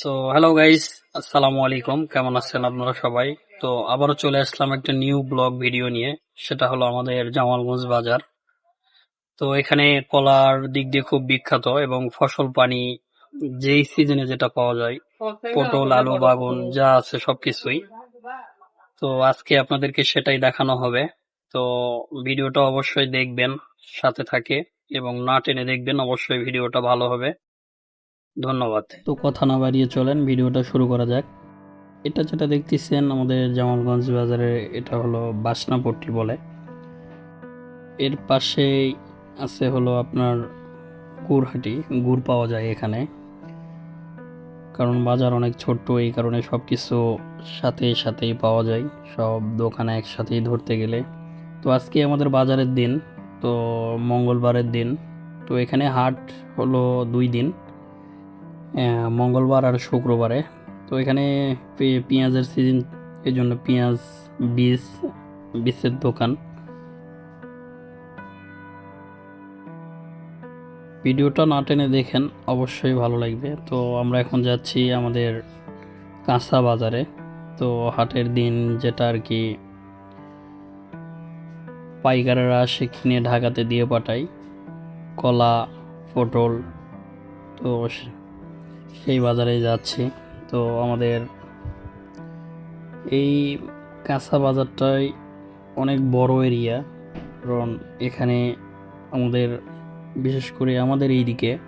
So hello guys আসসালামু আলাইকুম, কেমন আছেন আপনারা সবাই? তো আবারও চলে আসলাম একটা নিউ ব্লগ ভিডিও নিয়ে, সেটা হলো আমাদের জামালগঞ্জ বাজার। তো এখানে কলার দিক দিয়ে খুব বিখ্যাত এবং ফসল পানি, যেই সিজনে যেটা পাওয়া যায়, পটল, আলু, বাগুন, যা আছে সবকিছুই। তো আজকে আপনাদেরকে সেটাই দেখানো হবে। তো ভিডিওটা অবশ্যই দেখবেন, সাথে থাকে এবং না টেনে দেখবেন, অবশ্যই ভিডিওটা ভালো হবে। ধন্যবাদ। তো কথা না বাড়িয়ে চলেন, ভিডিওটা শুরু করা যাক। এটা যেটা দেখতেছেন আমাদের জামালগঞ্জ বাজারে, এটা হলো বাসনাপট্টি বলে। এর পাশেই আছে হলো আপনার গুড়হাটি, গুড় পাওয়া যায় এখানে। কারণ বাজার অনেক ছোট্ট, এই কারণে সব কিছু সাথে সাথেই পাওয়া যায়, সব দোকানে একসাথেই ধরতে গেলে। তো আজকে আমাদের বাজারের দিন, তো মঙ্গলবারের দিন। তো এখানে হাট হলো দুই দিন। মঙ্গলবার আর শুক্রবারে। তো এখানে পেঁয়াজের সিজন এই জন্য পেঁয়াজ, বীজ, বীজের দোকান। ভিডিওটা না টেনে দেখেন, অবশ্যই ভালো লাগবে। তো আমরা এখন যাচ্ছি আমাদের কাঁচা বাজারে। তো হাটের দিন যেটা আর কি, পাইকারেরা আসে কিনে ঢাকাতে দিয়ে পাঠায়। কলা, পটল, তো সে- সেই বাজারে যাচ্ছি। তো আমাদের এই কাঁচা বাজারটাই অনেক বড় এরিয়া। কারণ এখানে আমাদের, বিশেষ করে আমাদের এই দিকে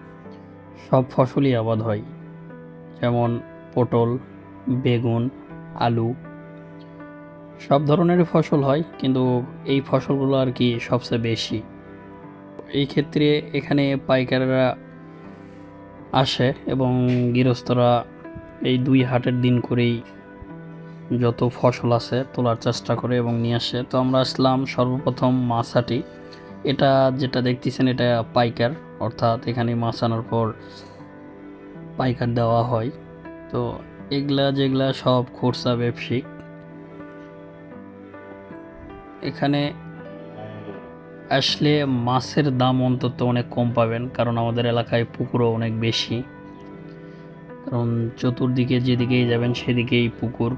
সব ফসলই আবাদ হয়। যেমন পটল, বেগুন, আলু, সব ধরনের ফসল হয়, কিন্তু এই ফসলগুলো আর কি সবচেয়ে বেশি। এই ক্ষেত্রে এখানে পাইকাররা আসে এবং গৃহস্থরা এই দুই হাটের দিন করেই যত ফসল আছে তোলার চেষ্টা করে এবং নিয়ে আসে। তো আমরা আসলাম সর্বপ্রথম মাছ হাটি। এটা যেটা দেখতেছেন এটা পাইকার, অর্থাৎ এখানে মাছ আনার পর পাইকার দেওয়া হয়। তো এগুলা যেগুলা সব খোরসা ব্যবসায়িক। এখানে আসলে মাছের দাম অন্তত অনেক কম পাবেন, কারণ আমাদের এলাকায় পুকুরও অনেক বেশি। কারণ চতুর্দিকে যেদিকেই যাবেন সেদিকেই পুকুর।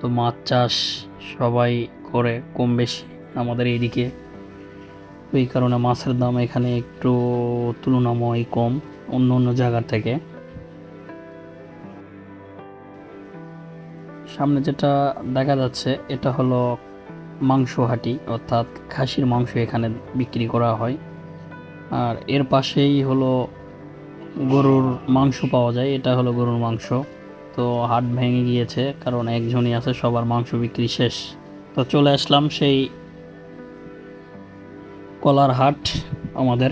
তো মাছ চাষ সবাই করে কম বেশি আমাদের এইদিকে। এই কারণে মাছের দাম এখানে একটু তুলনাময় কম অন্য অন্য জায়গার থেকে। সামনে যেটা দেখা যাচ্ছে, এটা হলো মাংস হাটি অর্থাৎ খাসির মাংস এখানে বিক্রি করা হয়। আর এর পাশেই হলো গরুর মাংস পাওয়া যায়, এটা হলো গরুর মাংস। তো হাট ভেঙে গিয়েছে, কারণ একজনই আছে, সবার মাংস বিক্রি শেষ। তো চলে আসলাম সেই কলার হাট আমাদের।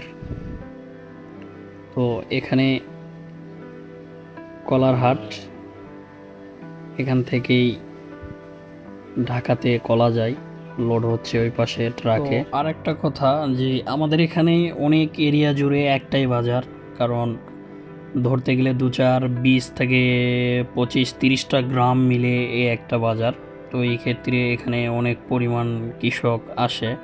তো এখানে কলার হাট, এখান থেকেই ঢাকাতে কলা যায়। লোড হচ্ছে ওই পাশে ট্রাকে। আর একটা কথা যে আমাদের এখানে অনেক এরিয়া জুড়ে একটাই বাজার, কারণ ধরতে গেলে দু চার, বিশ থেকে পঁচিশ, তিরিশটা গ্রাম মিলে এই একটা বাজার। তো এই ক্ষেত্রে এখানে অনেক পরিমাণ কৃষক আসে।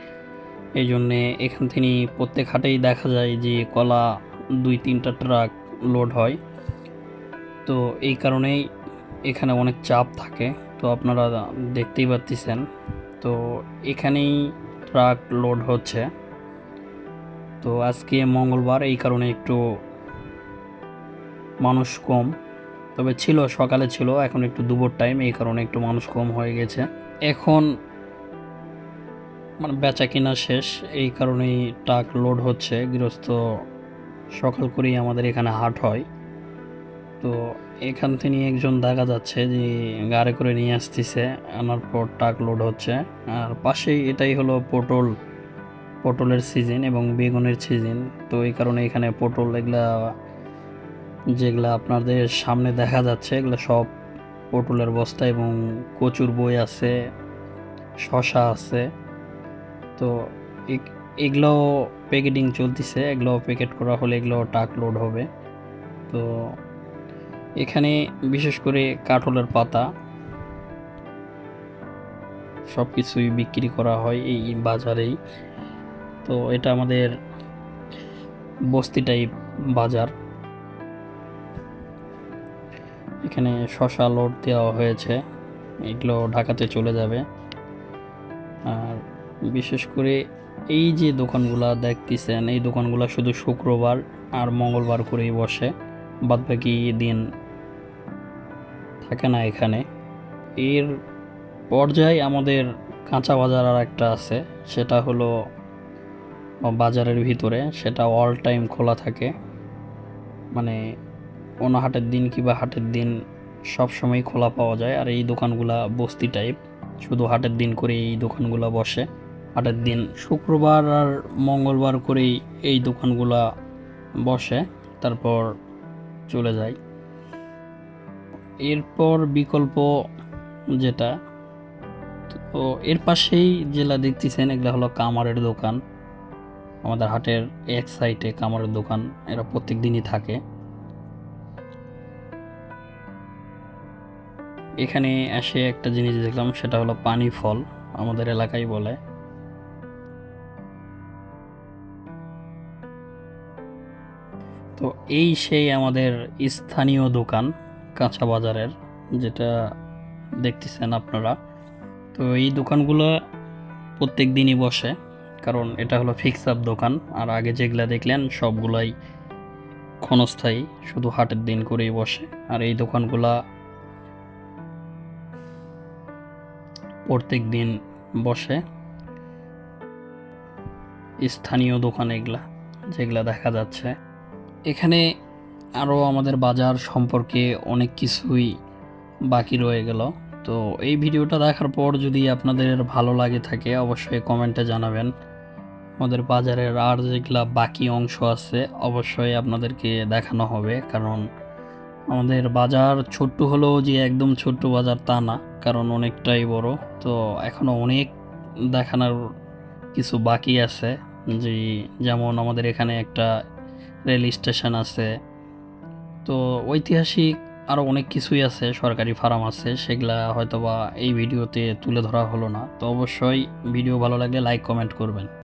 এই জন্যে এখান থেকে প্রত্যেক হাটেই দেখা যায় যে কলা দুই তিনটা ট্রাক লোড হয়। তো এই কারণেই এখানে অনেক চাপ থাকে। তো আপনারা দেখতেই পাচ্ছেন তো এখানেই ট্রাক লোড হচ্ছে। তো আজকে মঙ্গলবার, এই কারণে একটু মানুষ কম। তবে ছিল, সকালে ছিল, এখন একটু দুপুর টাইম এই কারণে একটু মানুষ কম হয়ে গেছে। এখন মানে বেচা কিনা শেষ, এই কারণেই ট্রাক লোড হচ্ছে। গৃহস্থ সকাল করেই আমাদের এখানে হাট হয়। তো এখান থেকে একজন দেখা যাচ্ছে যে গাড়ি করে নিয়ে আসতেছে আনার পর ট্রাক লোড হচ্ছে। আর পাশেই এটাই হলো পটল, পটলের সিজন এবং বেগুনের সিজন তো এই কারণে এখানে পটল এগুলা, যেগুলা আপনাদের সামনে দেখা যাচ্ছে, এগুলো সব পটলের বস্তা এবং কচুর বই আছে শশা আছে। তো এগ- এগুলো প্যাকেটিং চলতেছে এগুলো প্যাকেট করা হলে এগুলো ট্রাক লোড হবে। তো এখানে বিশেষ করে কাঠলের পাতা সব কিছুই বিক্রি করা হয় এই বাজারেই। তো এটা আমাদের বস্তি টাইপ বাজার। এখানে শশা লোড দেওয়া হয়েছে, এগুলো ঢাকাতে চলে যাবে। আর বিশেষ করে এই যে দোকানগুলা দেখতেছেন, এই দোকানগুলা শুধু শুক্রবার আর মঙ্গলবার করেই বসে, বাদবাকি দিন থাকে না এখানে। এর পর্যায়ে আমাদের কাঁচা বাজার আর একটা আছে, সেটা হলো বাজারের ভিতরে, সেটা অল টাইম খোলা থাকে। মানে কোনো হাটের দিন কিংবা হাটের দিন সব সময় খোলা পাওয়া যায়, আর এই দোকানগুলা বস্তি টাইপ শুধু হাটের দিন করে এই দোকানগুলা বসে। হাটের দিন শুক্রবার আর মঙ্গলবার করেই এই দোকানগুলা বসে, তারপর চলে যায়। এরপর বিকল্প যেটা, তো এর পাশেই যেটা দেখতেছেন, এগুলা হলো কামারের দোকান। আমাদের হাটের এক সাইডে কামারের দোকান, এরা প্রত্যেক দিনই থাকে। এখানে এসে একটা জিনিস দেখলাম, সেটা হলো পানি ফল, আমাদের এলাকায় বলে। তো এই সেই আমাদের স্থানীয় দোকান। কাঁচা বাজারের, যেটা দেখতেছেন আপনারা। তো এই দোকানগুলো প্রত্যেক দিনই বসে, কারণ এটা হলো ফিক্স আপ দোকান। আর আগে যেগুলা দেখলেন, সবগুলাই ক্ষণস্থায়ী, শুধু হাটের দিন করেই বসে। আর এই দোকানগুলা প্রত্যেক দিন বসে। স্থানীয় দোকান এগুলা, যেগুলা দেখা যাচ্ছে। এখানে আরও আমাদের বাজার সম্পর্কে অনেক কিছুই বাকি রয়ে গেল। তো এই ভিডিওটা দেখার পর যদি আপনাদের ভালো লাগে থাকে, অবশ্যই কমেন্টে জানাবেন। আমাদের বাজারের আর যেগুলা বাকি অংশ আছে, অবশ্যই আপনাদেরকে দেখানো হবে। কারণ আমাদের বাজার ছোট্ট হলেও যে একদম ছোট্ট বাজার তা না, কারণ অনেকটাই বড়। তো এখনও অনেক দেখানোর কিছু বাকি আছে। যে যেমন আমাদের এখানে একটা রেল স্টেশন আছে তো ঐতিহাসিক আরও অনেক কিছুই আছে, সরকারি ফার্ম আছে, সেগুলা হয়তোবা এই ভিডিওতে তুলে ধরা হলো না। তো অবশ্যই ভিডিও ভালো লাগলে লাইক, কমেন্ট করবেন।